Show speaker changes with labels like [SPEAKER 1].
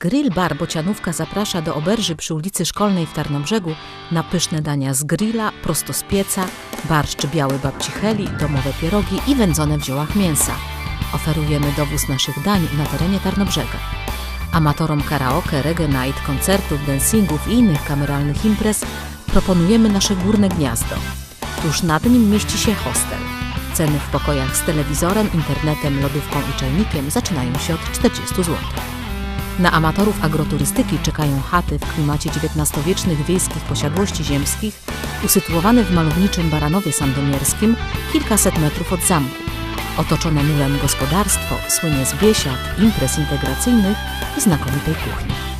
[SPEAKER 1] Grill Bar Bocianówka zaprasza do oberży przy ulicy Szkolnej w Tarnobrzegu na pyszne dania z grilla, prosto z pieca, barszcz biały babci Heli, domowe pierogi i wędzone w ziołach mięsa. Oferujemy dowóz naszych dań na terenie Tarnobrzega. Amatorom karaoke, reggae night, koncertów, dancingów i innych kameralnych imprez proponujemy nasze górne gniazdo. Tuż nad nim mieści się hostel. Ceny w pokojach z telewizorem, internetem, lodówką i czajnikiem zaczynają się od 40 zł. Na amatorów agroturystyki czekają chaty w klimacie XIX-wiecznych wiejskich posiadłości ziemskich, usytuowane w malowniczym Baranowie Sandomierskim, kilkaset metrów od zamku. Otoczone murem gospodarstwo słynie z biesiad, imprez integracyjnych i znakomitej kuchni.